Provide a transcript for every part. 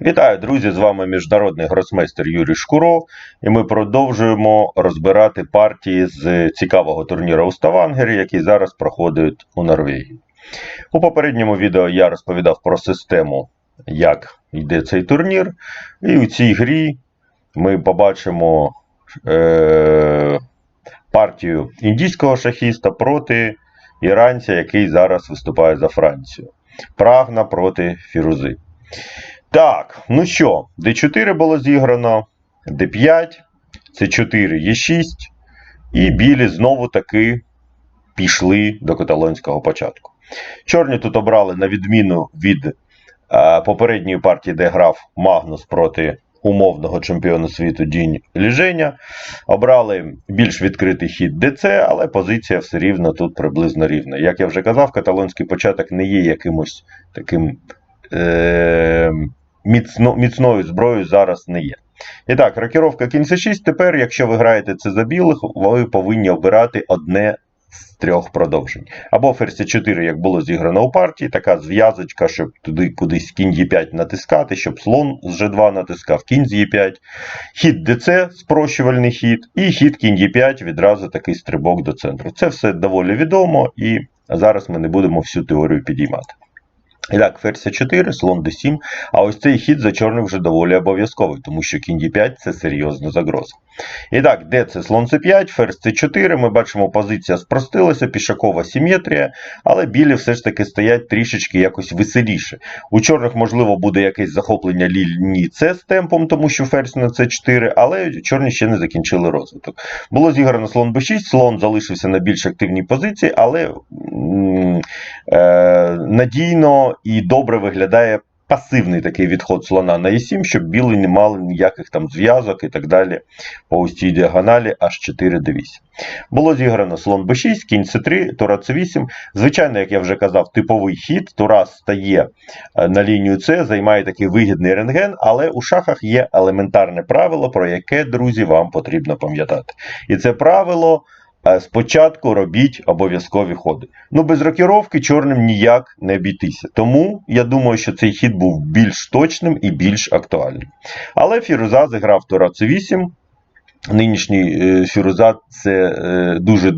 Вітаю, друзі! З вами міжнародний гросмейстер Юрій Шкуро, і ми продовжуємо розбирати партії з цікавого турніру у Ставангері, який зараз проходить у Норвегії. У попередньому відео я розповідав про систему, як йде цей турнір. І у цій грі ми побачимо е- партію індійського шахіста проти іранця, який зараз виступає за Францію. Прагна проти Фірузи. Так, ну що, d4 було зіграно, d5, c4, e6, і білі знову таки пішли до каталонського початку. Чорні тут обрали, на відміну від е, попередньої партії, де грав Магнус проти умовного чемпіона світу Дінь Ліженя. Обрали більш відкритий хід ДЦ, але позиція все рівно тут приблизно рівна. Як я вже казав, каталонський початок не є якимось таким. Е- міцно, міцною зброєю зараз не є. І так, рокіровка кінь c6. Тепер, якщо ви граєте це за білих, ви повинні обирати одне з трьох продовжень. Або ферзь 4, як було зіграно у партії, така зв'язочка, щоб туди кудись кінь Е5 натискати, щоб слон з G2 натискав кінь з Е5. Хід ДЦ, спрощувальний хід, і хід кінь Е5, відразу такий стрибок до центру. Це все доволі відомо, і зараз ми не будемо всю теорію підіймати. І так, ферзь 4, слон d7. А ось цей хід за чорним вже доволі обов'язковий, тому що кінь d5 це серйозна загроза. І так, де це слон c5, ферзь c4. Ми бачимо, позиція спростилася, пішакова симетрія, але білі все ж таки стоять трішечки якось веселіше. У чорних, можливо, буде якесь захоплення лінії С з темпом, тому що ферзь на c4, але чорні ще не закінчили розвиток. Було зіграно слон b6, слон залишився на більш активній позиції, але е- надійно і добре виглядає пасивний такий відход слона на e7, щоб білий не мали ніяких там зв'язок і так далі по ось цій діагоналі аж 4 d8. Було зіграно слон b6, кінь c3, тура c8. Звичайно, як я вже казав, типовий хід. Тура стає е, на лінію С, займає такий вигідний рентген, але у шахах є елементарне правило, про яке, друзі, вам потрібно пам'ятати. І це правило. Е, Спочатку робіть обов'язкові ходи. Ну, без рокіровки чорним ніяк не обійтися. Тому я думаю, що цей хід був більш точним і більш актуальним. Але Фіруза зіграв Тура С8. Нинішній е, Фіруза це е, дуже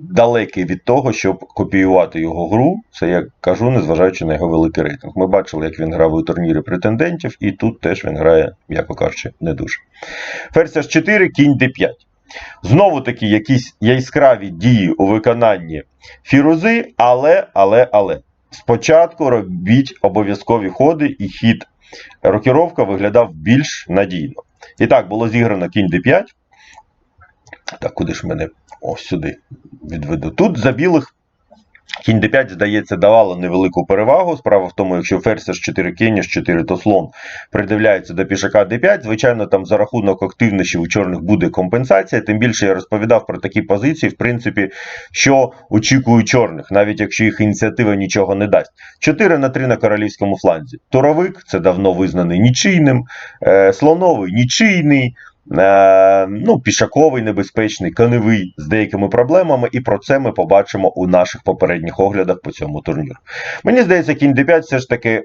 далекий від того, щоб копіювати його гру. Це я кажу, незважаючи на його великий рейтинг. Ми бачили, як він грав у турнірі претендентів, і тут теж він грає, м'яко кажучи, не дуже. Ферзь H4, кінь D5. Знову таки, якісь яскраві дії у виконанні фірузи, але, але, але. Спочатку робіть обов'язкові ходи, і хід рокіровка виглядав більш надійно. І так, було зіграно кінь d5. Так, куди ж мене ось сюди відведу. Тут за білих кінь d5, здається, давало невелику перевагу. Справа в тому, якщо ферзь з 4 кінь, з 4, то слон придивляється до пішака d5. Звичайно, там за рахунок активності у чорних буде компенсація. Тим більше я розповідав про такі позиції, в принципі, що очікують чорних, навіть якщо їх ініціатива нічого не дасть. 4 на 3 на королівському фланзі. Туровик це давно визнаний нічийним, е, слоновий нічийний. Е, ну, пішаковий, небезпечний, коневий з деякими проблемами, і про це ми побачимо у наших попередніх оглядах по цьому турніру. Мені здається, кінь d5 все ж таки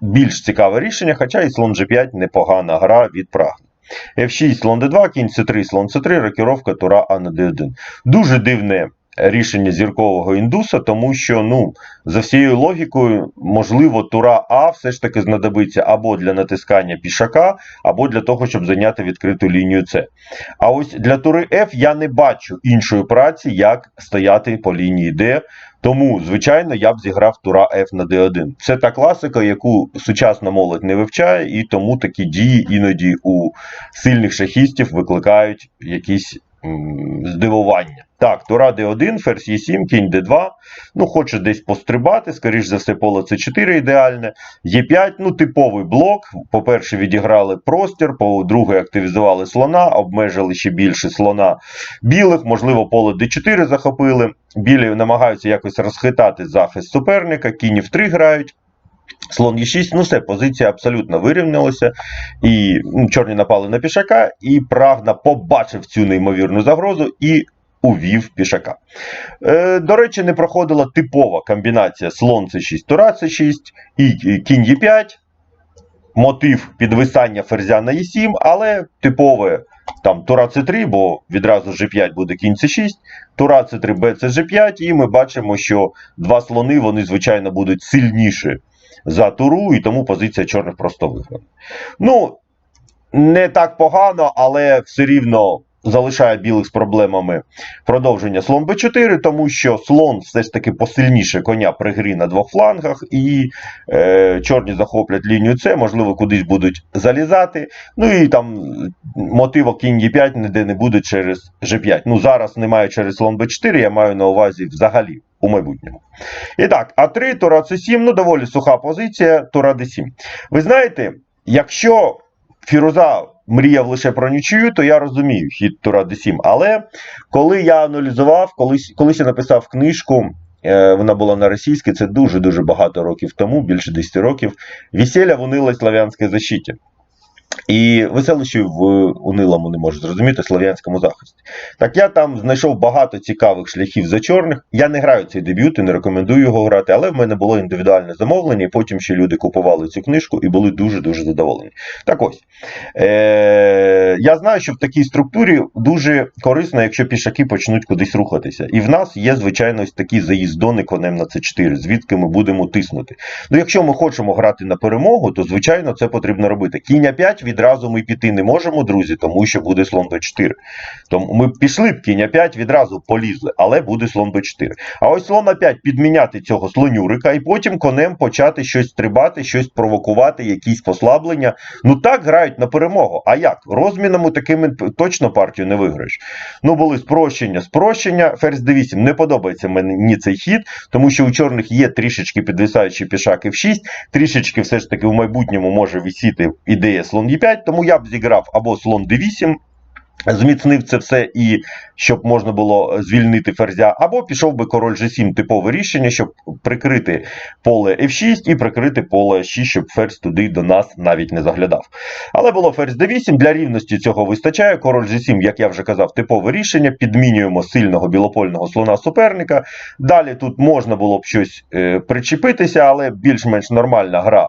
більш цікаве рішення, хоча і слон g5 непогана гра від прагне. F6, слон d2, кінь c3, слон c3, рокіровка, тура А на d1. Дуже дивне рішення зіркового індуса, тому що, ну, за всією логікою, можливо, тура А все ж таки знадобиться або для натискання пішака, або для того, щоб зайняти відкриту лінію С. А ось для тури F я не бачу іншої праці, як стояти по лінії Д. Тому, звичайно, я б зіграв тура F на D1. Це та класика, яку сучасна молодь не вивчає, і тому такі дії іноді у сильних шахістів викликають якісь м, здивування. Так, тура D1, ферзь Е7, кінь D2. Ну, хоче десь пострибати, скоріш за все, поле С4 ідеальне. Е5, ну, типовий блок. По-перше, відіграли простір, по-друге, активізували слона, обмежили ще більше слона білих, можливо, поле D4 захопили. Білі намагаються якось розхитати захист суперника, кінь в 3 грають. Слон Е6, ну все, позиція абсолютно вирівнялася. І ну, чорні напали на пішака, і Прагна побачив цю неймовірну загрозу і увів пішака. Е, До речі, не проходила типова комбінація слон С6, Тура С6 і кінь Е5. мотив підвисання ферзя на Е7, але типове там Тура С3, бо відразу G5 буде кінь С6, Тура С3, Б це G5, і ми бачимо, що два слони, вони, звичайно, будуть сильніші за туру, і тому позиція чорних просто виграна. Ну, не так погано, але все рівно залишає білих з проблемами продовження слон Б4, тому що слон все ж таки посильніше коня при грі на двох флангах, і е, чорні захоплять лінію С, можливо, кудись будуть залізати. Ну і там мотивок кінь Е5 ніде не буде через G5. Ну, зараз немає через слон Б4, я маю на увазі взагалі. У майбутньому. І так, А3, Тура С7, ну доволі суха позиція, Тура Д7. Ви знаєте, якщо Фіруза мріяв лише про нічию, то я розумію хід Тура Д7. Але коли я аналізував, колись, колись я написав книжку, е, вона була на російській, це дуже-дуже багато років тому, більше 10 років. Весілля вонила славянське защиті. І веселощі в унилому не можу зрозуміти слов'янському захисті. Так я там знайшов багато цікавих шляхів за чорних. Я не граю цей дебют і не рекомендую його грати, але в мене було індивідуальне замовлення, і потім ще люди купували цю книжку і були дуже-дуже задоволені. Так ось. Е- Я знаю, що в такій структурі дуже корисно, якщо пішаки почнуть кудись рухатися. І в нас є, звичайно, ось такі заїздони конем на С4, звідки ми будемо тиснути. Ну, якщо ми хочемо грати на перемогу, то звичайно це потрібно робити. Кінь 5 відразу ми піти не можемо, друзі, тому що буде слон Б4. Тому ми пішли б кінь 5 відразу полізли, але буде слон Б4. А ось слон 5 підміняти цього слонюрика і потім конем почати щось стрибати, щось провокувати, якісь послаблення. Ну так грають на перемогу. А як? Розмінами такими точно партію не виграєш. Ну, були спрощення, спрощення. Ферзь d8 не подобається мені цей хід, тому що у чорних є трішечки підвисаючі пішак F6, трішечки все ж таки в майбутньому може висіти ідея слон Е5, тому я б зіграв або слон d8. Зміцнив це все і щоб можна було звільнити ферзя, або пішов би король G7 типове рішення, щоб прикрити поле F6 і прикрити поле 6, щоб ферзь туди до нас навіть не заглядав. Але було ферзь D8, для рівності цього вистачає. Король G7, як я вже казав, типове рішення. Підмінюємо сильного білопольного слона суперника. Далі тут можна було б щось е, причепитися, але більш-менш нормальна гра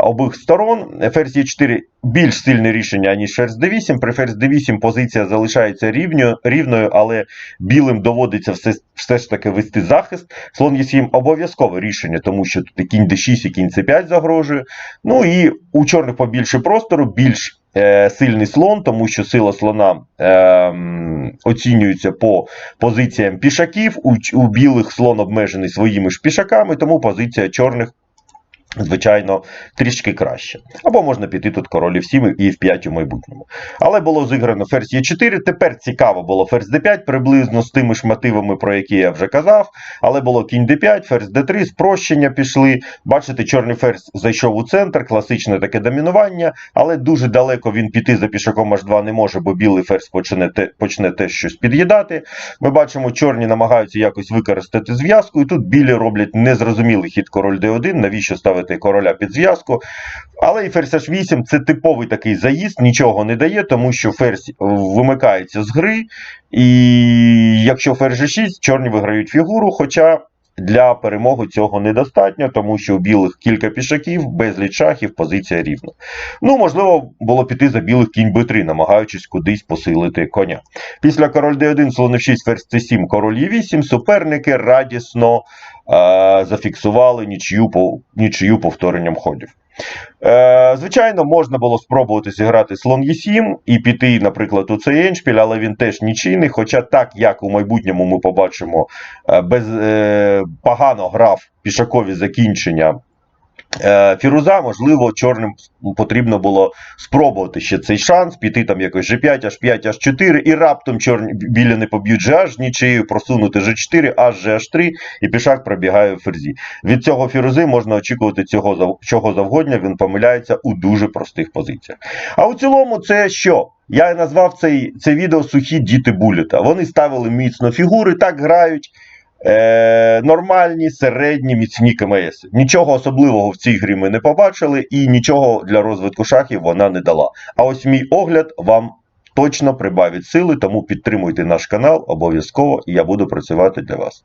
обох сторон. Ферзь Е4 більш сильне рішення, ніж ферзь d8. При ферзь d8 позиція залишається рівньою, рівною, але білим доводиться все, все ж таки вести захист. Слон Е7 обов'язкове рішення, тому що тут і кінь d6 і кінь c5 загрожує. Ну і у чорних побільше простору, більш е, сильний слон, тому що сила слона е, оцінюється по позиціям пішаків. У, у білих слон обмежений своїми ж пішаками, тому позиція чорних Звичайно, трішки краще. Або можна піти тут королів 7 і в 5 у майбутньому. Але було зіграно ферзь Е4. Тепер цікаво було ферзь d5, приблизно з тими ж мотивами, про які я вже казав. Але було кінь d5, ферзь d3, спрощення пішли. Бачите, чорний ферзь зайшов у центр, класичне таке домінування, але дуже далеко він піти за пішаком H2 не може, бо білий ферзь почне, те, почне теж щось під'їдати. Ми бачимо, чорні намагаються якось використати зв'язку, і тут білі роблять незрозумілий хід король d1, навіщо ставити ставити короля під зв'язку. Але і ферзь H8 це типовий такий заїзд, нічого не дає, тому що ферзь вимикається з гри. І якщо ферзь G6, чорні виграють фігуру. Хоча для перемоги цього недостатньо, тому що у білих кілька пішаків, безліч шахів, позиція рівна. Ну, можливо, було піти за білих кінь b3, намагаючись кудись посилити коня. Після король d1, слон f6, ферзь c7, король e8, суперники радісно е- зафіксували нічию, нічию повторенням ходів. Е, Звичайно, можна було спробувати зіграти слон Е7 і піти, наприклад, у цей еншпіль, але він теж нічийний. Хоча так, як у майбутньому ми побачимо, без, е, погано грав пішакові закінчення. Фіруза, можливо, чорним потрібно було спробувати ще цей шанс, піти там якось G5, H5, H4, і раптом чорні білі не поб'ють GH нічиєю, просунути G4, H, GH3, і пішак пробігає в ферзі. Від цього фірузи можна очікувати цього чого завгодня, він помиляється у дуже простих позиціях. А у цілому, це що? Я назвав цей, це відео сухі діти буліта. Вони ставили міцно фігури, так грають е, нормальні, середні, міцні КМС. Нічого особливого в цій грі ми не побачили, і нічого для розвитку шахів вона не дала. А ось мій огляд вам точно прибавить сили, тому підтримуйте наш канал обов'язково, і я буду працювати для вас.